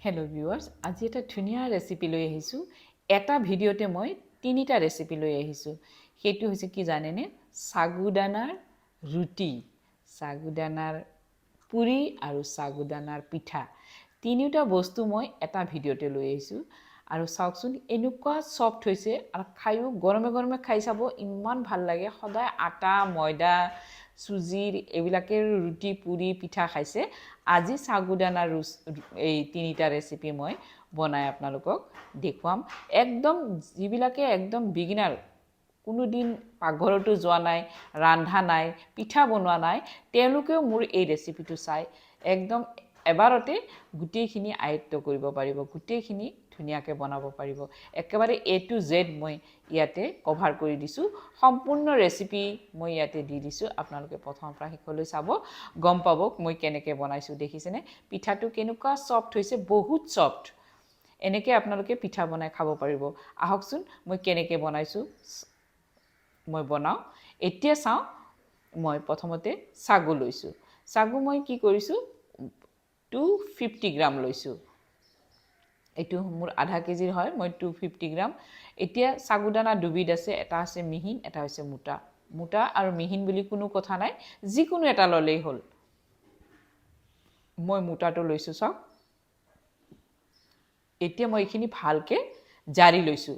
Hello' viewers আজি এটা ধুনীয়া ৰেচিপি লৈ আহিছোঁ। এটা ভিডিঅ'তে মই তিনিটা ৰেচিপি লৈ আহিছোঁ। সেইটো হৈছে কি জানেনে? চাগুদানাৰ ৰুটি চাগুদানাৰ পুৰি আৰু চাগুদানাৰ পিঠা। তিনিওটা বস্তু মই এটা ভিডিঅ'তে লৈ আহিছোঁ। আৰু চাওকচোন, এনেকুৱা ছফ্ট হৈছে আৰু খায়ো গৰমে গৰমে খাই চাব ইমান ভালো লাগে। সদায় আটা, ময়দা চুজিৰ এইবিলাকে ৰুটি, পুৰি, পিঠা খাইছে। আজি চাগুদানাৰ ৰুচ এই তিনিটা ৰেচিপি মই বনাই আপোনালোকক দেখুৱাম। একদম যিবিলাকে একদম বিগিনাৰ কোনোদিন পাকঘৰতো যোৱা নাই, ৰন্ধা নাই, পিঠা বনোৱা নাই, তেওঁলোকেও মোৰ এই ৰেচিপিটো চাই একদম এবাৰতে গোটেইখিনি আয়ত্ব কৰিব পাৰিব। গোটেইখিনি ধুনীয়াকৈ বনাব পাৰিব। একেবাৰে এ টু জেড মই ইয়াতে কভাৰ কৰি দিছোঁ। সম্পূৰ্ণ ৰেচিপি মই ইয়াতে দি দিছোঁ। আপোনালোকে প্ৰথমৰ পৰা শেষলৈ চাব। গম পাব মই কেনেকৈ বনাইছোঁ দেখিছেনে? পিঠাটো কেনেকুৱা ছফ্ট হৈছে বহুত ছফ্ট এনেকৈ আপোনালোকে পিঠা বনাই খাব পাৰিব। আহকচোন মই কেনেকৈ বনাইছোঁ মই বনাওঁ। এতিয়া চাওঁ মই প্ৰথমতে চাগু লৈছোঁ। চাগু মই কি কৰিছোঁ টু ফিফটি গ্ৰাম লৈছোঁ। এইটো মোৰ আধা কেজিৰ হয় মই টু ফিফটি গ্ৰাম এতিয়া চাগুদানা দুবিধ আছে এটা আছে মিহিন এটা হৈছে মোটা। মোটা আৰু মিহিন বুলি কোনো কথা নাই যিকোনো এটা ল'লেই হ'ল। মই মোটাটো লৈছোঁ চাওক। এতিয়া মই এইখিনি ভালকৈ জাৰি লৈছোঁ।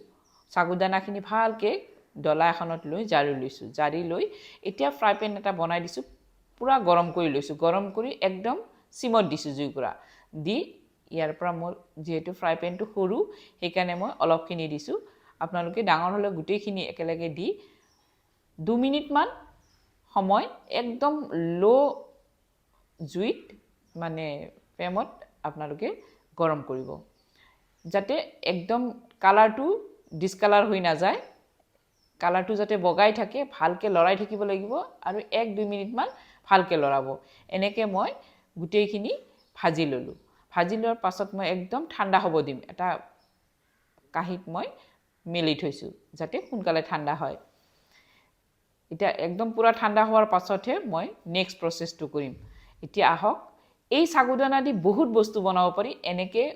চাগুদানাখিনি ভালকৈ ডলা এখনত লৈ জাৰি লৈছোঁ। জাৰি লৈ এতিয়া ফ্ৰাই পেন এটা বনাই দিছোঁ পূৰা গৰম কৰি লৈছোঁ। গৰম কৰি একদম চিমত দিছোঁ জুইকুৰা দি ইয়াৰ পৰা মোৰ যিহেতু ফ্ৰাই পেনটো সৰু, সেইকাৰণে মই অলপখিনি দিছোঁ। আপোনালোকে ডাঙৰ হ'লে গোটেইখিনি একেলগে দি দুমিনিটমান সময় একদম ল' জুইত মানে ফ্লেমত আপোনালোকে গৰম কৰিব। যাতে একদম কালাৰটো ডিছকালাৰ হৈ নাযায় কালাৰটো যাতে বগাই থাকে, ভালকৈ লৰাই থাকিব লাগিব আৰু এক দুই মিনিটমান ভালকৈ লৰাব। এনেকৈ মই গোটেইখিনি ভাজি ল'লোঁ। ভাজি লোৱাৰ পাছত মই একদম ঠাণ্ডা হ'ব দিম। এটা কাঁহীত মই মেলি থৈছোঁ যাতে সোনকালে ঠাণ্ডা হয়। এতিয়া একদম পূৰা ঠাণ্ডা হোৱাৰ পাছতহে মই নেক্সট প্ৰচেছটো কৰিম। এতিয়া আহক এই চাগুদানা দি বহুত বস্তু বনাব পাৰি। এনেকৈ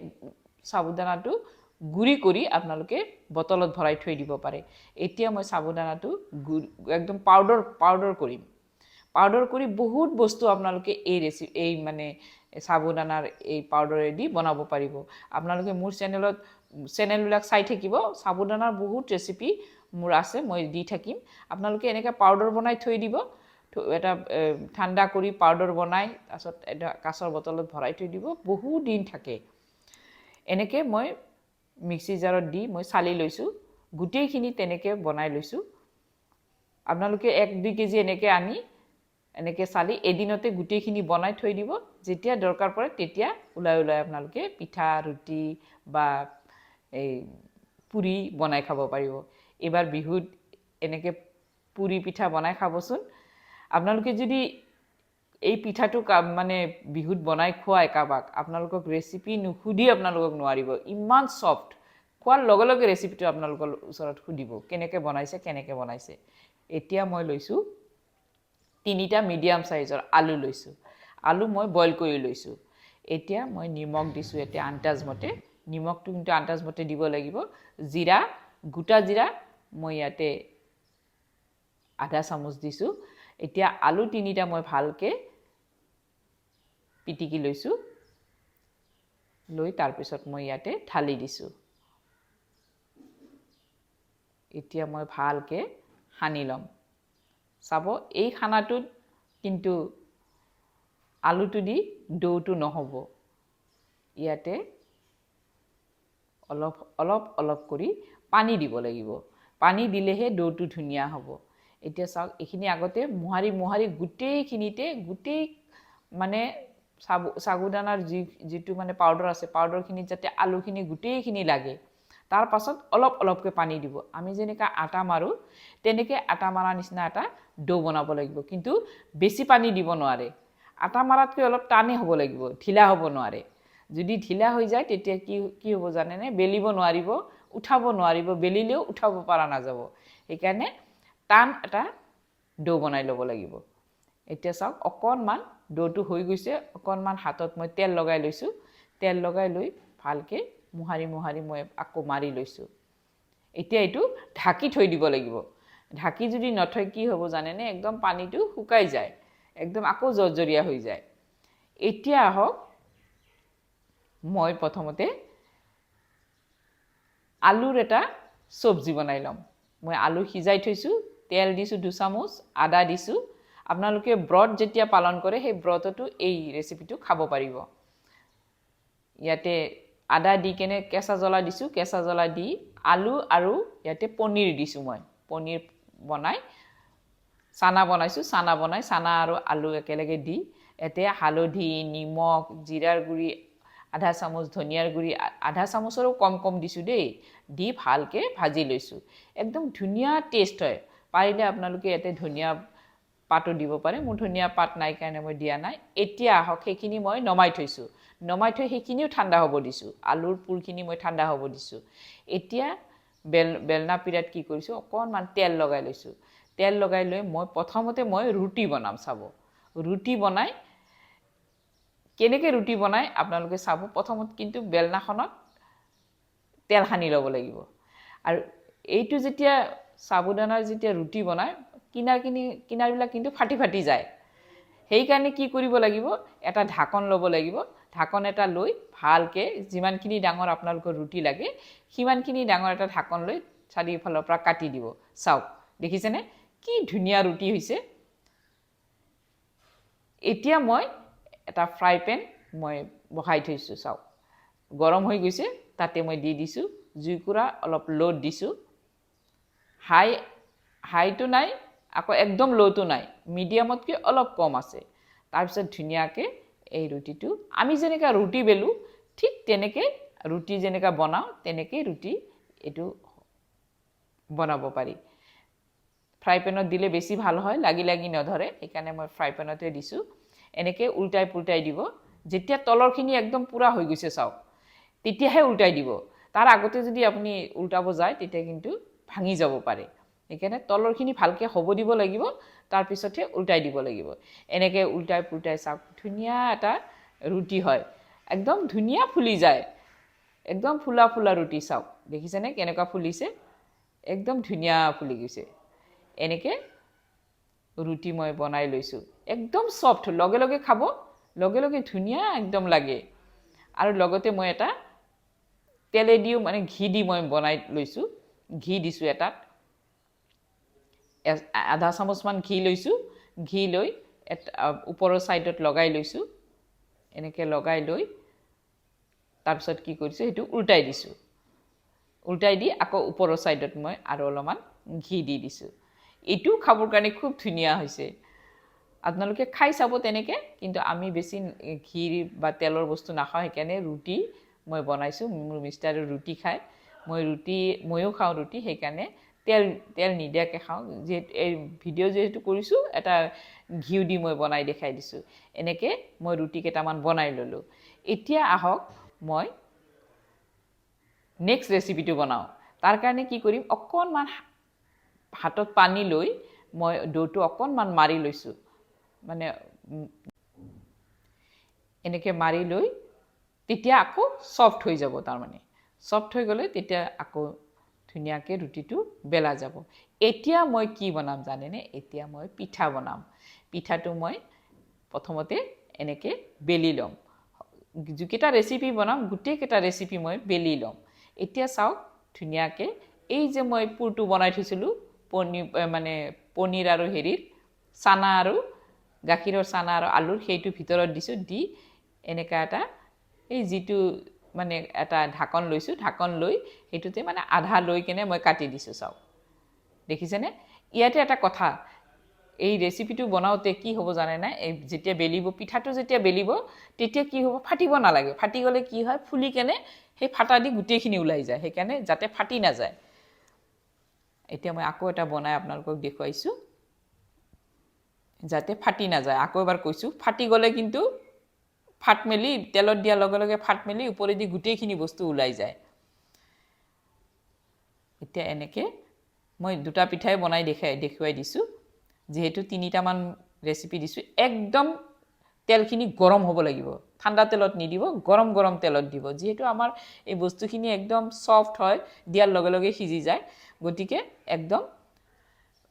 চাবুদানাটো গুড়ি কৰি আপোনালোকে বটলত ভৰাই থৈ দিব পাৰে। এতিয়া মই চাবুদানাটো গুড়ি একদম পাউডাৰ পাউডাৰ কৰিম। পাউডাৰ কৰি বহুত বস্তু আপোনালোকে এই ৰেচি এই মানে চাবুদানাৰ এই পাউডাৰেদি বনাব পাৰিব। আপোনালোকে মোৰ চেনেলত চেনেলবিলাক চাই থাকিব। চাবুদানাৰ বহুত ৰেচিপি মোৰ আছে, মই দি থাকিম। আপোনালোকে এনেকৈ পাউডাৰ বনাই থৈ দিব। এটা ঠাণ্ডা কৰি পাউডাৰ বনাই, তাৰপাছত এটা কাঁচৰ বটলত ভৰাই থৈ দিব। বহুত দিন থাকে। এনেকৈ মই মিক্সি জাৰত দি মই চালি লৈছোঁ। গোটেইখিনি তেনেকৈ বনাই লৈছোঁ। আপোনালোকে এক, দুই কেজি এনেকৈ আনি এনেকৈ চালি, এদিনতে গোটেইখিনি বনাই থৈ দিব। যেতিয়া দৰকাৰ পৰে তেতিয়া ওলাই ওলাই আপোনালোকে পিঠা, ৰুটি বা এই পুৰি বনাই খাব পাৰিব। এইবাৰ বিহুত এনেকৈ পুৰি পিঠা বনাই খাবচোন। আপোনালোকে যদি এই পিঠাটো মানে বিহুত বনাই খুৱাই কাৰোবাক আপোনালোকক ৰেচিপি নুসুধি আপোনালোকক নোৱাৰিব। ইমান ছফ্ট খোৱাৰ লগে লগে ৰেচিপিটো আপোনালোকৰ ওচৰত সুধিব, কেনেকৈ বনাইছে কেনেকৈ বনাইছে। এতিয়া মই লৈছোঁ তিনিটা মিডিয়াম চাইজৰ আলু লৈছোঁ। আলু মই বইল কৰি লৈছোঁ। এতিয়া মই নিমখ দিছোঁ এতিয়া আন্তাজমতে নিমখটো কিন্তু আন্তাজমতে দিব লাগিব। জিৰা গোটা জিৰা মই ইয়াতে আধা চামুচ দিছোঁ। এতিয়া আলু তিনিটা মই ভালকৈ পিটিকি লৈছোঁ। লৈ তাৰপিছত মই ইয়াতে ঢালি দিছোঁ। এতিয়া মই ভালকৈ সানি ল'ম। চাব। এই খানাটোত কিন্তু আলুটো দি দৌটো নহ'ব। ইয়াতে অলপ অলপ অলপ কৰি পানী দিব লাগিব। পানী দিলেহে দৌটো ধুনীয়া হ'ব। এতিয়া চাওক, এইখিনি আগতে মোহাৰি মোহাৰি গোটেইখিনিতে, গোটেই মানে চাবু, চাগুদানাৰ যি, যিটো মানে পাউডাৰ আছে, পাউডাৰখিনিত যাতে আলুখিনি গোটেইখিনি লাগে। তাৰ পাছত অলপ অলপকৈ পানী দিব। আমি যেনেকৈ আটা মাৰোঁ তেনেকৈ আটা মৰা নিচিনা এটা ডো বনাব লাগিব। কিন্তু বেছি পানী দিব নোৱাৰে। আটা মাৰাতকৈ অলপ টানেই হ'ব লাগিব ঢিলা হ'ব নোৱাৰে। যদি ঢিলা হৈ যায় তেতিয়া কি কি হ'ব জানেনে? বেলিব নোৱাৰিব উঠাব নোৱাৰিব বেলিলেও উঠাব পৰা নাযাব। সেইকাৰণে টান এটা ডো বনাই ল'ব লাগিব। এতিয়া চাওক অকণমান ডোটো হৈ গৈছে। অকণমান হাতত মই তেল লগাই লৈছোঁ। তেল লগাই লৈ ভালকৈ মোহাৰি মোহাৰি মই আকৌ মাৰি লৈছোঁ। এতিয়া এইটো ঢাকি থৈ দিব লাগিব। ঢাকি যদি নথয় কি হ'ব জানেনে? একদম পানীটো শুকাই যায়। একদম আকৌ জৰ্জৰীয়া হৈ যায়। এতিয়া আহক মই প্ৰথমতে আলুৰ এটা চব্জি বনাই ল'ম। মই আলু সিজাই থৈছোঁ তেল দিছোঁ দুচামুচ আদা দিছোঁ। আপোনালোকে ব্ৰত যেতিয়া পালন কৰে সেই ব্ৰততো এই ৰেচিপিটো খাব পাৰিব। ইয়াতে আদা দি কেনে কেঁচা জ্বলা দিছোঁ কেঁচা জ্বলা দি আলু আৰু ইয়াতে পনীৰ দিছোঁ মই। পনীৰ বনাই চানা বনাইছোঁ চানা বনাই চানা আৰু আলু একেলগে দি ইয়াতে হালধি নিমখ জিৰাৰ গুড়ি আধা চামুচ ধনিয়াৰ গুড়ি আধা চামুচৰো কম কম দিছোঁ দেই দি ভালকৈ ভাজি লৈছোঁ। একদম ধুনীয়া টেষ্ট হয়। পাৰিলে আপোনালোকে ইয়াতে ধনিয়া পাতো দিব পাৰে মোৰ ধনিয়া পাত নাই কাৰণে মই দিয়া নাই। এতিয়া আহক সেইখিনি মই নমাই থৈছোঁ। নমাই থৈ সেইখিনিও ঠাণ্ডা হ'ব দিছোঁ। আলুৰ পুৰখিনি মই ঠাণ্ডা হ'ব দিছোঁ। এতিয়া বেল বেলনা পিৰাত কি কৰিছোঁ? অকণমান তেল লগাই লৈছোঁ। তেল লগাই লৈ মই প্ৰথমতে মই ৰুটি বনাম চাব। ৰুটি বনাই কেনেকৈ ৰুটি বনাই আপোনালোকে চাব। প্ৰথমত কিন্তু বেলনাখনত তেল সানি ল'ব লাগিব। আৰু এইটো যেতিয়া চাবুদানাৰ যেতিয়া ৰুটি বনায় কিনাৰ কিনি, কিনাৰবিলাক কিন্তু ফাটি ফাটি যায়। সেইকাৰণে কি কৰিব লাগিব? এটা ঢাকন ল'ব লাগিব। ঢাকন এটা লৈ ভালকৈ যিমানখিনি ডাঙৰ আপোনালোকৰ ৰুটি লাগে, সিমানখিনি ডাঙৰ এটা ঢাকন লৈ চাৰিওফালৰ পৰা কাটি দিব। চাওক, দেখিছেনে? কি ধুনীয়া ৰুটি হৈছে। এতিয়া মই এটা ফ্ৰাই পেন মই বহাই থৈছোঁ, চাওক। গৰম হৈ গৈছে, তাতে মই দি দিছোঁ। জুইকুৰা অলপ ল'ত দিছোঁ। হাই, হাইটো নাই আকৌ একদম ল'টো নাই। মিডিয়ামতকৈ অলপ কম আছে। তাৰপিছত ধুনীয়াকৈ এই ৰুটিটো আমি যেনেকৈ ৰুটি বেলোঁ, ঠিক তেনেকৈ ৰুটি যেনেকৈ বনাওঁ তেনেকৈ ৰুটি এইটো বনাব পাৰি। ফ্ৰাই পেনত দিলে বেছি ভালো হয়, লাগি লাগি নধৰে, সেইকাৰণে মই ফ্ৰাই পেনতে দিছোঁ। এনেকৈ উল্টাই পুল্টাই দিব। যেতিয়া তলৰখিনি একদম পূৰা হৈ গৈছে, চাওক, তেতিয়াহে উল্টাই দিব। তাৰ আগতে যদি আপুনি উল্টাব যায়, তেতিয়া কিন্তু ভাঙি যাব পাৰে। সেইকাৰণে তলৰখিনি ভালকৈ হ'ব দিব লাগিব তাৰপিছতহে উল্টাই দিব লাগিব। এনেকৈ উল্টাই পুল্টাই চাওক, ধুনীয়া এটা ৰুটি হয়। একদম ধুনীয়া ফুলি যায়। একদম ফুলা ফুলা ৰুটি চাওক, দেখিছেনে কেনেকুৱা ফুলিছে? একদম ধুনীয়া ফুলি গৈছে। এনেকৈ ৰুটি মই বনাই লৈছোঁ। একদম চফ্ট, লগে লগে খাব, লগে লগে ধুনীয়া একদম লাগে। আৰু লগতে মই এটা তেলেদিও মানে ঘি দি মই বনাই লৈছোঁ। ঘি দিছোঁ এটাত। আধা চামুচমান ঘি লৈছোঁ। ঘি লৈ ওপৰৰ ছাইডত লগাই লৈছোঁ। এনেকৈ লগাই লৈ তাৰপিছত কি কৰিছোঁ সেইটো উল্টাই দিছোঁ। উল্টাই দি আকৌ ওপৰৰ ছাইডত মই আৰু অলপমান ঘি দি দিছোঁ। এইটোও খাবৰ কাৰণে খুব ধুনীয়া হৈছে। আপোনালোকে খাই চাব তেনেকৈ কিন্তু আমি বেছি ঘি বা তেলৰ বস্তু নাখাওঁ সেইকাৰণে ৰুটি মই বনাইছোঁ। মোৰ মিষ্টাৰে ৰুটি খায়। মই ৰুটি ময়ো খাওঁ ৰুটি সেইকাৰণে তেল তেল নিদিয়াকৈ খাওঁ। যিহেতু এই ভিডিঅ' যিহেতু কৰিছোঁ, এটা ঘিউ দি মই বনাই দেখাই দিছোঁ। এনেকৈ মই ৰুটি কেইটামান বনাই ল'লোঁ। এতিয়া আহক, মই নেক্সট ৰেচিপিটো বনাওঁ। তাৰ কাৰণে কি কৰিম, অকণমান হাতত পানী লৈ মই ডৌটো অকণমান মাৰি লৈছোঁ। মানে এনেকৈ মাৰি লৈ, তেতিয়া আকৌ চফ্ট হৈ যাব তাৰমানে। চফ্ট হৈ গ'লে তেতিয়া আকৌ ধুনীয়াকৈ ৰুটিটো বেলা যাব। এতিয়া মই কি বনাম জানেনে? এতিয়া মই পিঠা বনাম। পিঠাটো মই প্ৰথমতে এনেকৈ বেলি ল'ম। যিকেইটা ৰেচিপি বনাম, গোটেইকেইটা ৰেচিপি মই বেলি ল'ম। এতিয়া চাওক, ধুনীয়াকৈ এই যে মই পুৰটো বনাই থৈছিলোঁ, পনীৰ মানে পনীৰ আৰু হেৰিৰ চানা আৰু গাখীৰৰ চানা আৰু আলুৰ, সেইটো ভিতৰত দিছোঁ, দি এনেকুৱা এটা এই যিটো মানে এটা ঢাকন লৈছোঁ ঢাকন লৈ সেইটোতে মানে আধা লৈ কেনে মই কাটি দিছোঁ চাওক। দেখিছেনে? ইয়াতে এটা কথা এই ৰেচিপিটো বনাওঁতে কি হ'ব জানে নাই? এই যেতিয়া বেলিব পিঠাটো যেতিয়া বেলিব তেতিয়া কি হ'ব? ফাটিব নালাগে। ফাটি গ'লে কি হয়? ফুলি কেনে সেই ফাটা দি গোটেইখিনি ওলাই যায়। সেইকাৰণে যাতে ফাটি নাযায়। এতিয়া মই আকৌ এটা বনাই আপোনালোকক দেখুৱাইছোঁ। যাতে ফাটি নাযায়। আকৌ এবাৰ কৈছোঁ ফাটি গ'লে কিন্তু ফাট মেলি, তেলত দিয়াৰ লগে লগে ফাট মেলি ওপৰেদি গোটেইখিনি বস্তু ওলাই যায়। এতিয়া এনেকৈ মই দুটা পিঠাই বনাই দেখাই, দেখুৱাই দিছোঁ। যিহেতু তিনিটামান ৰেচিপি দিছোঁ। একদম তেলখিনি গৰম হ'ব লাগিব। ঠাণ্ডা তেলত নিদিব, গৰম গৰম তেলত দিব। যিহেতু আমাৰ এই বস্তুখিনি একদম ছফ্ট হয়, দিয়াৰ লগে লগে সিজি যায়। গতিকে একদম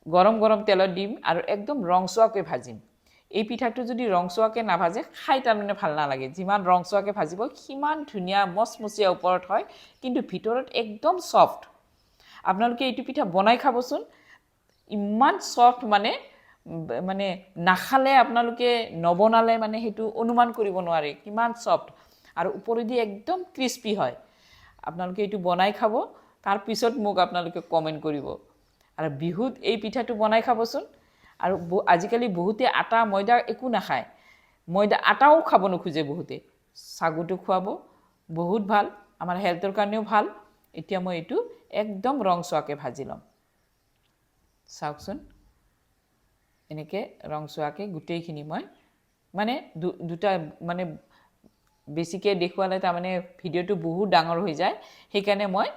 গৰম গৰম তেলত দিম আৰু একদম ৰংচোৱাকৈ ভাজিম। এই পিঠাটো যদি ৰংচোৱাকৈ নাভাজে, খাই তাৰমানে ভালো নালাগে। যিমান ৰংচোৱাকৈ ভাজিব, সিমান ধুনীয়া, মচমচীয়া ওপৰত হয়, কিন্তু ভিতৰত একদম ছফ্ট আপোনালোকে এইটো পিঠা বনাই খাবচোন। ইমান ছফ্ট মানে মানে নাখালে আপোনালোকে, নবনালে মানে সেইটো অনুমান কৰিব নোৱাৰে, কিমান ছফ্ট আৰু ওপৰেদি একদম ক্ৰিস্পি হয়। আপোনালোকে এইটো বনাই খাব তাৰপিছত মোক আপোনালোকে কমেণ্ট কৰিব। আৰু বিহুত এই পিঠাটো বনাই খাবচোন। আৰু আজিকালি বহুতে আটা, ময়দা একো নাখায়। ময়দা আটাও খাব নোখোজে বহুতে। চাগুটো খুৱাব বহুত ভালো, আমাৰ হেল্থৰ কাৰণেও ভালো। এতিয়া মই এইটো একদম ৰংচোৱাকৈ ভাজি ল'ম। চাওকচোন। এনেকৈ ৰংচোৱাকৈ গোটেইখিনি মই মানে দুটা মানে বেছিকৈ দেখুৱালে তাৰমানে ভিডিঅ'টো বহুত ডাঙৰ হৈ যায়। সেইকাৰণে মই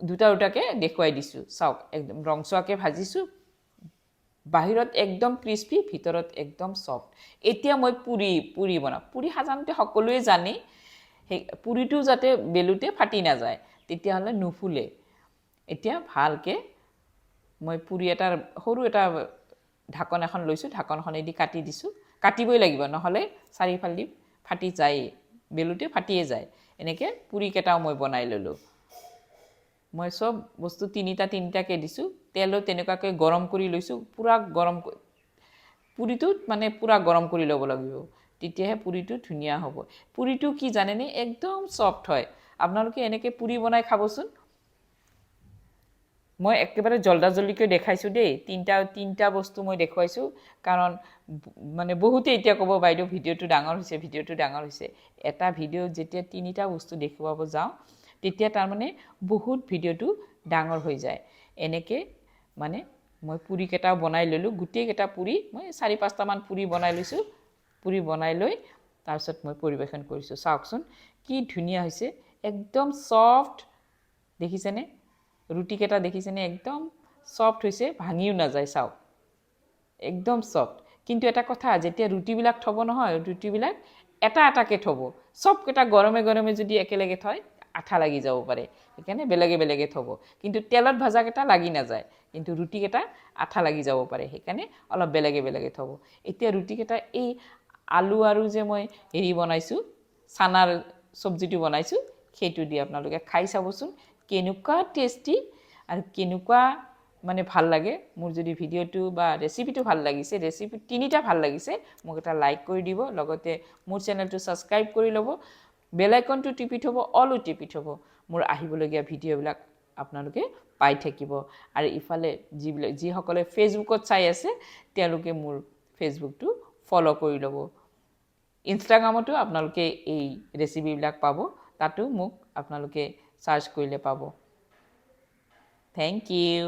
দুটা দুটাকৈ দেখুৱাই দিছোঁ। চাওক, একদম ৰংচোৱাকৈ ভাজিছোঁ। বাহিৰত একদম ক্ৰিস্পি ভিতৰত একদম ছফ্ট এতিয়া মই পুৰি পুৰি বনাম। পুৰি সাধাৰণতে সকলোৱে জানেই, সেই পুৰিটো যাতে বেলোতে ফাটি নাযায়, তেতিয়াহ'লে নুফুলে। এতিয়া ভালকৈ মই পুৰি এটাৰ, সৰু এটা ঢাকন এখন লৈছোঁ, ঢাকনখনেদি কাটি দিছোঁ। কাটিবই লাগিব, নহ'লে চাৰিওফালেদি ফাটি যায়েই, বেলোতে ফাটিয়ে যায়। এনেকৈ পুৰিকেইটাও মই বনাই ল'লোঁ। মই চব বস্তু তিনিটা তিনিটাকৈ দিছোঁ, তেলো তেনেকুৱাকৈ গৰম কৰি লৈছোঁ, পূৰা গৰম পুৰিটোত মানে পূৰা গৰম কৰি ল'ব লাগিব, তেতিয়াহে পুৰিটো ধুনীয়া হ'ব। পুৰিটো কি জানেনে? একদম ছফ্ট হয়। আপোনালোকে এনেকৈ পুৰি বনাই খাবচোন। মই একেবাৰে জল্দা জল্দিকৈ দেখাইছোঁ দেই, তিনিটা তিনিটা বস্তু মই দেখুৱাইছোঁ, কাৰণ মানে বহুতে এতিয়া ক'ব, বাইদেউ, ভিডিঅ'টো ডাঙৰ হৈছে, ভিডিঅ'টো ডাঙৰ হৈছে। এটা ভিডিঅ' যেতিয়া তিনিটা বস্তু দেখুৱাব যাওঁ তেতিয়া তাৰমানে বহুত ভিডিঅ'টো ডাঙৰ হৈ যায়। এনেকৈ মানে মই পুৰিকেইটাও বনাই ল'লোঁ। গোটেইকেইটা পুৰি মই চাৰি পাঁচটামান পুৰি বনাই লৈছোঁ। পুৰি বনাই লৈ তাৰপিছত মই পৰিৱেশন কৰিছোঁ। চাওকচোন কি ধুনীয়া হৈছে। একদম ছফ্ট দেখিছেনে? ৰুটিকেইটা দেখিছেনে? একদম ছফ্ট হৈছে। ভাঙিও নাযায়, চাওক। একদম ছফ্ট কিন্তু এটা কথা, যেতিয়া ৰুটিবিলাক থ'ব নহয়, ৰুটিবিলাক এটা এটাকৈ থ'ব। চবকেইটা গৰমে গৰমে যদি একেলগে থয় আঠা লাগি যাব পাৰে, সেইকাৰণে বেলেগে বেলেগে থ'ব। কিন্তু তেলত ভাজাকেইটা লাগি নাযায়, কিন্তু ৰুটিকেইটা আঠা লাগি যাব পাৰে, সেইকাৰণে অলপ বেলেগে বেলেগে থ'ব। এতিয়া ৰুটিকেইটা এই আলু আৰু যে মই হেৰি বনাইছোঁ, চানাৰ চব্জিটো বনাইছোঁ, সেইটো দি আপোনালোকে খাই চাবচোন, কেনেকুৱা টেষ্টি আৰু কেনেকুৱা মানে ভালো লাগে। মোৰ যদি ভিডিঅ'টো বা ৰেচিপিটো ভালো লাগিছে ৰেচিপি তিনিটা ভালো লাগিছে, মোক এটা লাইক কৰি দিব, লগতে মোৰ চেনেলটো ছাবস্ক্ৰাইব কৰি ল'ব। বেলাইকনটো টিপি থ'ব অলো টিপি থ'ব। মোৰ আহিবলগীয়া ভিডিঅ'বিলাক আপোনালোকে পাই থাকিব। আৰু ইফালে যিবিলাক যিসকলে ফেচবুকত চাই আছে তেওঁলোকে মোৰ ফেচবুকটো ফ'ল' কৰি ল'ব। ইনষ্টাগ্ৰামতো আপোনালোকে এই ৰেচিপিবিলাক পাব। তাতো মোক আপোনালোকে চাৰ্চ কৰিলে পাব। Thank you